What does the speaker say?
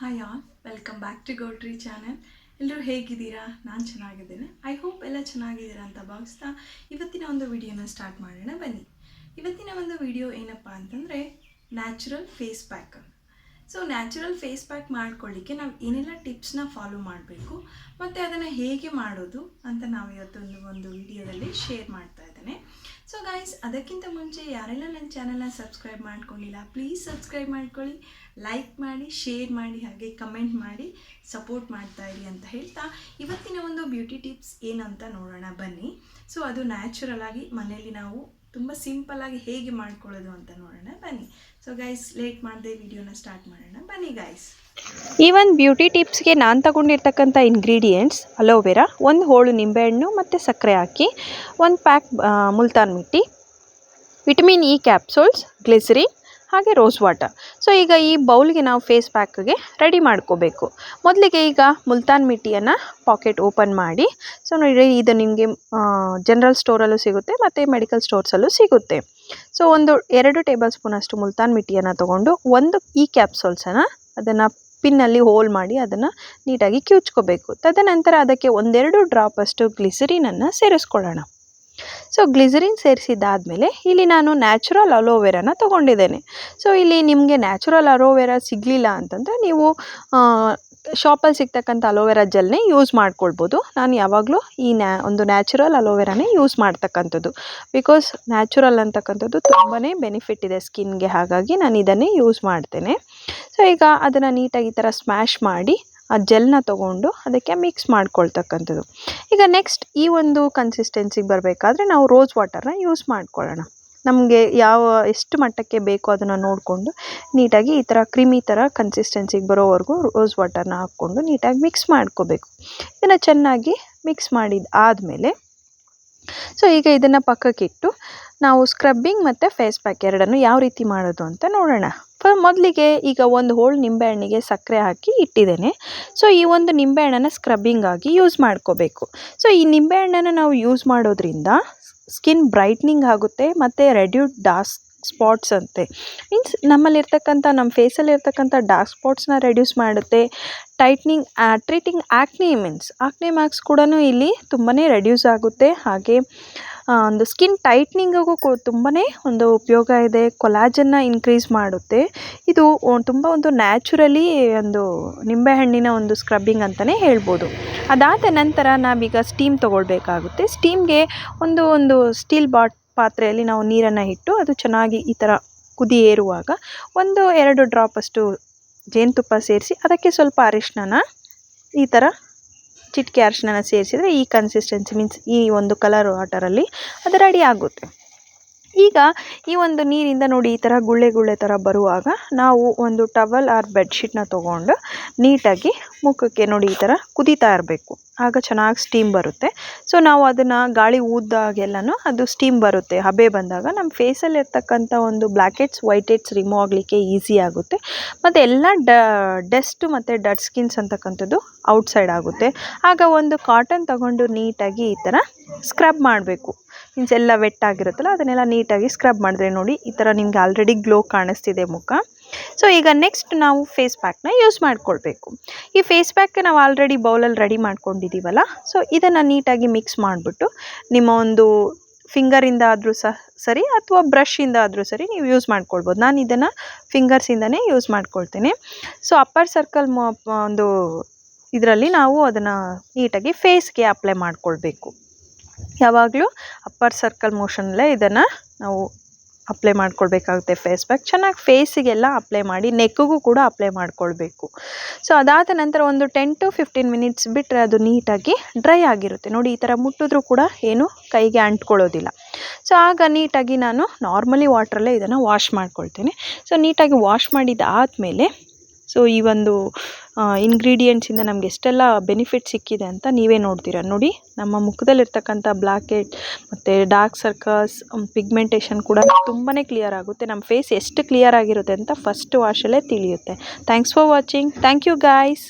Hi all welcome back to Gowtri channel ಎಲ್ಲರೂ ಹೇಗಿದ್ದೀರಾ? ನಾನು ಚೆನ್ನಾಗಿದ್ದೇನೆ. ಐ ಹೋಪ್ ಎಲ್ಲ ಚೆನ್ನಾಗಿದ್ದೀರಾ ಅಂತ ಭಾವಿಸ್ತಾ ಇವತ್ತಿನ ಒಂದು ವಿಡಿಯೋನ ಸ್ಟಾರ್ಟ್ ಮಾಡೋಣ ಬನ್ನಿ. ಇವತ್ತಿನ ಒಂದು ವಿಡಿಯೋ ಏನಪ್ಪ ಅಂತಂದರೆ natural face pack so natural face pack ಮಾಡ್ಕೊಳ್ಳಿಕ್ಕೆ ನಾವು ಏನೆಲ್ಲ ಟಿಪ್ಸ್ನ ಫಾಲೋ ಮಾಡಬೇಕು, ಮತ್ತು ಅದನ್ನು ಹೇಗೆ ಮಾಡೋದು ಅಂತ ನಾವು ಇವತ್ತೊಂದು ಒಂದು ವಿಡಿಯೋದಲ್ಲಿ ಶೇರ್ ಮಾಡ್ತಾ ಇದ್ದೇನೆ ಸೊ ಗೈಸ್ ಅದಕ್ಕಿಂತ ಮುಂಚೆ ಯಾರೆಲ್ಲ ನನ್ನ ಚಾನಲ್ನ ಸಬ್ಸ್ಕ್ರೈಬ್ ಮಾಡ್ಕೊಂಡಿಲ್ಲ ಪ್ಲೀಸ್ ಸಬ್ಸ್ಕ್ರೈಬ್ ಮಾಡ್ಕೊಳ್ಳಿ ಲೈಕ್ ಮಾಡಿ ಶೇರ್ ಮಾಡಿ, ಹಾಗೆ ಕಮೆಂಟ್ ಮಾಡಿ ಸಪೋರ್ಟ್ ಮಾಡ್ತಾ ಇರಿ ಅಂತ ಹೇಳ್ತಾ ಇವತ್ತಿನ ಒಂದು ಬ್ಯೂಟಿ ಟಿಪ್ಸ್ ಏನಂತ ನೋಡೋಣ ಬನ್ನಿ. ಸೊ ಅದು ನ್ಯಾಚುರಲ್ ಆಗಿ ಮನೆಯಲ್ಲಿ ನಾವು ತುಂಬ ಸಿಂಪಲ್ ಆಗಿ ಹೇಗೆ ಮಾಡ್ಕೊಳ್ಳೋದು ಅಂತ ನೋಡೋಣ, ಬನ್ನಿ. ಸೊ ಗೈಸ್ ಲೇಟ್ ಮಾಡದೆ ವಿಡಿಯೋನ ಸ್ಟಾರ್ಟ್ ಮಾಡೋಣ. ಬನ್ನಿ ಗೈಸ್ ಈ ಒಂದು ಬ್ಯೂಟಿ ಟಿಪ್ಸ್ಗೆ ನಾನು ತಗೊಂಡಿರ್ತಕ್ಕಂಥ ಇಂಗ್ರೀಡಿಯೆಂಟ್ಸ್ ಅಲೋವೆರಾ ಒಂದು ಹೋಳು ನಿಂಬೆಹಣ್ಣು ಮತ್ತು ಸಕ್ಕರೆ ಹಾಕಿ, ಒಂದು pack Multan mitti vitamin E capsules glycerin ಹಾಗೆ ರೋಸ್ ವಾಟರ್ ಸೊ ಈಗ ಈ ಬೌಲ್ಗೆ ನಾವು ಫೇಸ್ ಪ್ಯಾಕ್ಗೆ ರೆಡಿ ಮಾಡ್ಕೋಬೇಕು. ಮೊದಲಿಗೆ ಈಗ ಮುಲ್ತಾನ್ ಮಿಟ್ಟಿಯನ್ನು ಪಾಕೆಟ್ ಓಪನ್ ಮಾಡಿ ಸೊ ನೋಡಿ ಇದು ನಿಮಗೆ ಜನರಲ್ ಸ್ಟೋರಲ್ಲೂ ಸಿಗುತ್ತೆ, ಮತ್ತು ಮೆಡಿಕಲ್ ಸ್ಟೋರ್ಸಲ್ಲೂ ಸಿಗುತ್ತೆ. ಸೊ ಒಂದು ಎರಡು ಟೇಬಲ್ ಸ್ಪೂನಷ್ಟು ಮುಲ್ತಾನ್ ಮಿಟ್ಟಿಯನ್ನು ತೊಗೊಂಡು ಒಂದು ಈ ಕ್ಯಾಪ್ಸೂಲ್ಸನ್ನು ಅದನ್ನು ಪಿನ್ನಲ್ಲಿ ಹೋಲ್ ಮಾಡಿ ಅದನ್ನು ನೀಟಾಗಿ ಕಿವುಚ್ಕೋಬೇಕು. ತದನಂತರ ಅದಕ್ಕೆ ಒಂದೆರಡು ಡ್ರಾಪಷ್ಟು ಗ್ಲಿಸರಿನನ್ನು ಸೇರಿಸ್ಕೊಳ್ಳೋಣ. ಸೊ ಗ್ಲಿಸರಿನ್ ಸೇರಿಸಿದ್ದಾದಮೇಲೆ ಇಲ್ಲಿ ನಾನು ನ್ಯಾಚುರಲ್ ಅಲೋವೆರಾನ ತೊಗೊಂಡಿದ್ದೇನೆ. ಸೊ ಇಲ್ಲಿ ನಿಮಗೆ ನ್ಯಾಚುರಲ್ ಅಲೋವೆರಾ ಸಿಗಲಿಲ್ಲ ಅಂತಂದರೆ ನೀವು ಶಾಪಲ್ಲಿ ಸಿಗ್ತಕ್ಕಂಥ ಅಲೋವೆರಾ ಜೆಲ್ನೇ ಯೂಸ್ ಮಾಡ್ಕೊಳ್ಬೋದು. ನಾನು ಯಾವಾಗಲೂ ಈ ನ್ಯಾ ಒಂದು ನ್ಯಾಚುರಲ್ ಅಲೋವೆರಾನೇ ಯೂಸ್ ಮಾಡ್ತಕ್ಕಂಥದ್ದು. ಬಿಕಾಸ್ ನ್ಯಾಚುರಲ್ ಅಂತಕ್ಕಂಥದ್ದು ತುಂಬಾ ಬೆನಿಫಿಟ್ ಇದೆ ಸ್ಕಿನ್ಗೆ ಹಾಗಾಗಿ ನಾನು ಇದನ್ನೇ ಯೂಸ್ ಮಾಡ್ತೇನೆ. ಸೊ ಈಗ ಅದನ್ನು ನೀಟಾಗಿ ಈ ಥರ ಸ್ಮ್ಯಾಶ್ ಮಾಡಿ ಆ ಜೆಲ್ನ ತೊಗೊಂಡು ಅದಕ್ಕೆ ಮಿಕ್ಸ್ ಮಾಡ್ಕೊಳ್ತಕ್ಕಂಥದ್ದು. ಈಗ ನೆಕ್ಸ್ಟ್ ಈ ಒಂದು ಕನ್ಸಿಸ್ಟೆನ್ಸಿಗೆ ಬರಬೇಕಾದ್ರೆ ನಾವು ರೋಸ್ ವಾಟರ್ನ ಯೂಸ್ ಮಾಡ್ಕೊಳ್ಳೋಣ. ನಮಗೆ ಯಾವ, ಎಷ್ಟು ಮಟ್ಟಕ್ಕೆ ಬೇಕೋ ಅದನ್ನು ನೋಡಿಕೊಂಡು ನೀಟಾಗಿ ಈ ಥರ ಕ್ರಿಮಿ ಥರ ಕನ್ಸಿಸ್ಟೆನ್ಸಿಗೆ ಬರೋವರೆಗೂ ರೋಸ್ ವಾಟರ್ನ ಹಾಕ್ಕೊಂಡು ನೀಟಾಗಿ ಮಿಕ್ಸ್ ಮಾಡ್ಕೋಬೇಕು. ಇದನ್ನು ಚೆನ್ನಾಗಿ ಮಿಕ್ಸ್ ಮಾಡಿದ ಆದಮೇಲೆ ಸೊ ಈಗ ಇದನ್ನು ಪಕ್ಕಕ್ಕಿಟ್ಟು ನಾವು ಸ್ಕ್ರಬ್ಬಿಂಗ್ ಮತ್ತು ಫೇಸ್ ಪ್ಯಾಕ್ ಎರಡನ್ನು ಯಾವ ರೀತಿ ಮಾಡೋದು ಅಂತ ನೋಡೋಣ. ಫ ಮೊದಲಿಗೆ ಈಗ ಒಂದು ಹೋಳು ನಿಂಬೆಹಣ್ಣಿಗೆ ಸಕ್ಕರೆ ಹಾಕಿ ಇಟ್ಟಿದ್ದೇನೆ. ಸೊ ಈ ಒಂದು ನಿಂಬೆಹಣ್ಣನ್ನು ಸ್ಕ್ರಬ್ಬಿಂಗ್ ಆಗಿ ಯೂಸ್ ಮಾಡ್ಕೋಬೇಕು. ಸೊ ಈ ನಿಂಬೆಹಣ್ಣನ್ನು ನಾವು ಯೂಸ್ ಮಾಡೋದ್ರಿಂದ ಸ್ಕಿನ್ ಬ್ರೈಟ್ನಿಂಗ್ ಆಗುತ್ತೆ ಮತ್ತು ರೆಡ್ಯೂಡ್ ಡಾರ್ಕ್ ಸ್ಪಾಟ್ಸ್ ಅಂತೆ. ಮೀನ್ಸ್ ನಮ್ಮಲ್ಲಿರ್ತಕ್ಕಂಥ, ನಮ್ಮ ಫೇಸಲ್ಲಿರ್ತಕ್ಕಂಥ ಡಾರ್ಕ್ ಸ್ಪಾಟ್ಸ್ನ ರೆಡ್ಯೂಸ್ ಮಾಡುತ್ತೆ. Tightening treating acne means acne marks ಕೂಡ ಇಲ್ಲಿ ತುಂಬಾ ರೆಡ್ಯೂಸ್ ಆಗುತ್ತೆ. ಹಾಗೆ ಒಂದು ಸ್ಕಿನ್ ಟೈಟ್ನಿಂಗಿಗೂ ಕೂ ತುಂಬಾ ಒಂದು ಉಪಯೋಗ ಇದೆ. ಕೊಲಾಜನ್ನ ಇನ್ಕ್ರೀಸ್ ಮಾಡುತ್ತೆ. ಇದು ತುಂಬ ಒಂದು ನ್ಯಾಚುರಲಿ ಒಂದು ನಿಂಬೆಹಣ್ಣಿನ ಒಂದು ಸ್ಕ್ರಬ್ಬಿಂಗ್ ಅಂತಲೇ ಹೇಳ್ಬೋದು. ಅದಾದ ನಂತರ ನಾವೀಗ ಸ್ಟೀಮ್ ತೊಗೊಳ್ಬೇಕಾಗುತ್ತೆ. ಸ್ಟೀಮ್ಗೆ ಒಂದು ಒಂದು ಸ್ಟೀಲ್ ಬಾಟ್ ಪಾತ್ರೆಯಲ್ಲಿ ನಾವು ನೀರನ್ನು ಇಟ್ಟು ಅದು ಚೆನ್ನಾಗಿ ಈ ಥರ ಕುದಿ ಏರುವಾಗ ಒಂದು ಎರಡು ಡ್ರಾಪಷ್ಟು ಜೇನುತುಪ್ಪ ಸೇರಿಸಿ ಅದಕ್ಕೆ ಸ್ವಲ್ಪ ಅರಿಶಿನ ಈ ಥರ ಚಿಟಿಕೆ ಅರ್ಶಿನ ಸೇರಿಸಿದರೆ ಈ ಕನ್ಸಿಸ್ಟೆನ್ಸಿ ಮೀನ್ಸ್ ಈ ಒಂದು ಕಲರ್ ವಾಟರಲ್ಲಿ ಅದು ರೆಡಿ ಆಗುತ್ತೆ. ಈಗ ಈ ಒಂದು ನೀರಿಂದ ನೋಡಿ ಈ ಥರ ಗುಳ್ಳೆ ಗುಳ್ಳೆ ಥರ ಬರುವಾಗ ನಾವು ಒಂದು ಟವಲ್ ಆರ್ ಬೆಡ್ಶೀಟ್ನ ತೊಗೊಂಡು ನೀಟಾಗಿ ಮುಖಕ್ಕೆ ನೋಡಿ ಈ ಥರ ಕುದೀತಾ ಇರಬೇಕು. ಆಗ ಚೆನ್ನಾಗಿ ಸ್ಟೀಮ್ ಬರುತ್ತೆ. ಸೊ ನಾವು ಅದನ್ನು ಗಾಳಿ ಊದ್ದಾಗೆಲ್ಲನೂ ಅದು ಸ್ಟೀಮ್ ಬರುತ್ತೆ. ಹಬೆ ಬಂದಾಗ ನಮ್ಮ ಫೇಸಲ್ಲಿ ಇರ್ತಕ್ಕಂಥ ಒಂದು ಬ್ಲ್ಯಾಕೆಟ್ಸ್ ವೈಟ್ ಹೆಡ್ಸ್ ರಿಮೂವ್ ಆಗಲಿಕ್ಕೆ ಈಸಿ ಆಗುತ್ತೆ. ಮತ್ತು ಎಲ್ಲ ಡ ಡಸ್ಟು ಮತ್ತು ಡಟ್ ಸ್ಕಿನ್ಸ್ ಅಂತಕ್ಕಂಥದ್ದು ಔಟ್ಸೈಡ್ ಆಗುತ್ತೆ. ಆಗ ಒಂದು ಕಾಟನ್ ತಗೊಂಡು ನೀಟಾಗಿ ಈ ಥರ ಸ್ಕ್ರಬ್ ಮಾಡಬೇಕು. ಮೀನ್ಸ್ ಎಲ್ಲ ವೆಟ್ ಆಗಿರುತ್ತಲ್ಲ, ಅದನ್ನೆಲ್ಲ ನೀಟಾಗಿ ಸ್ಕ್ರಬ್ ಮಾಡಿದ್ರೆ ನೋಡಿ, ಈ ಥರ ನಿಮಗೆ ಆಲ್ರೆಡಿ ಗ್ಲೋ ಕಾಣಿಸ್ತಿದೆ ಮುಖ. ಸೊ ಈಗ ನೆಕ್ಸ್ಟ್ ನಾವು ಫೇಸ್ ಪ್ಯಾಕ್ನ ಯೂಸ್ ಮಾಡ್ಕೊಳ್ಬೇಕು. ಈ ಫೇಸ್ ಪ್ಯಾಕ್ ನಾವು ಆಲ್ರೆಡಿ ಬೌಲಲ್ಲಿ ರೆಡಿ ಮಾಡ್ಕೊಂಡಿದ್ದೀವಲ್ಲ ಸೊ ಇದನ್ನು ನೀಟಾಗಿ ಮಿಕ್ಸ್ ಮಾಡಿಬಿಟ್ಟು, ನಿಮ್ಮ ಒಂದು ಫಿಂಗರಿಂದ ಆದರೂ ಸಹ ಸರಿ, ಅಥವಾ ಬ್ರಷಿಂದ ಆದರೂ ಸರಿ ನೀವು ಯೂಸ್ ಮಾಡ್ಕೊಳ್ಬೋದು. ನಾನು ಇದನ್ನು ಫಿಂಗರ್ಸಿಂದನೇ ಯೂಸ್ ಮಾಡ್ಕೊಳ್ತೇನೆ. ಸೊ ಅಪ್ಪರ್ ಸರ್ಕಲ್ ಒಂದು ಇದರಲ್ಲಿ ನಾವು ಅದನ್ನು ನೀಟಾಗಿ ಫೇಸ್ಗೆ ಅಪ್ಲೈ ಮಾಡ್ಕೊಳ್ಬೇಕು. ಯಾವಾಗಲೂ ಅಪ್ಪರ್ ಸರ್ಕಲ್ ಮೋಷನಲ್ಲೇ ಇದನ್ನು ನಾವು ಅಪ್ಲೈ ಮಾಡ್ಕೊಳ್ಬೇಕಾಗುತ್ತೆ ಫೇಸ್ ಪ್ಯಾಕ್ ಚೆನ್ನಾಗಿ ಫೇಸಿಗೆಲ್ಲ ಅಪ್ಲೈ ಮಾಡಿ ನೆಕ್ಕಿಗೂ ಕೂಡ ಅಪ್ಲೈ ಮಾಡ್ಕೊಳ್ಬೇಕು. ಸೊ ಅದಾದ ನಂತರ ಒಂದು ಟೆನ್ ಟು ಫಿಫ್ಟೀನ್ ಮಿನಿಟ್ಸ್ ಬಿಟ್ಟರೆ ಅದು ನೀಟಾಗಿ ಡ್ರೈ ಆಗಿರುತ್ತೆ. ನೋಡಿ, ಈ ಥರ ಮುಟ್ಟಿದ್ರೂ ಕೂಡ ಏನು ಕೈಗೆ ಅಂಟ್ಕೊಳ್ಳೋದಿಲ್ಲ. ಸೊ ಆಗ ನೀಟಾಗಿ ನಾನು ನಾರ್ಮಲಿ ವಾಟ್ರಲ್ಲೇ ಇದನ್ನು ವಾಶ್ ಮಾಡ್ಕೊಳ್ತೇನೆ. ಸೊ ನೀಟಾಗಿ ವಾಶ್ ಮಾಡಿದ್ದಾದಮೇಲೆ ಸೊ ಈ ಒಂದು ಇಂಗ್ರೀಡಿಯೆಂಟ್ಸಿಂದ ನಮ್ಗೆ ಎಷ್ಟೆಲ್ಲ ಬೆನಿಫಿಟ್ ಸಿಕ್ಕಿದೆ ಅಂತ ನೀವೇ ನೋಡ್ತೀರ. ನೋಡಿ, ನಮ್ಮ ಮುಖದಲ್ಲಿರ್ತಕ್ಕಂಥ ಬ್ಲ್ಯಾಕ್ ಹೆಡ್ ಮತ್ತು ಡಾರ್ಕ್ ಸರ್ಕಲ್ಸ್ ಪಿಗ್ಮೆಂಟೇಷನ್ ಕೂಡ ತುಂಬಾ ಕ್ಲಿಯರ್ ಆಗುತ್ತೆ. ನಮ್ಮ ಫೇಸ್ ಎಷ್ಟು ಕ್ಲಿಯರ್ ಆಗಿರುತ್ತೆ ಅಂತ ಫಸ್ಟ್ ವಾಶಲ್ಲೇ ತಿಳಿಯುತ್ತೆ. Thanks for watching thank you guys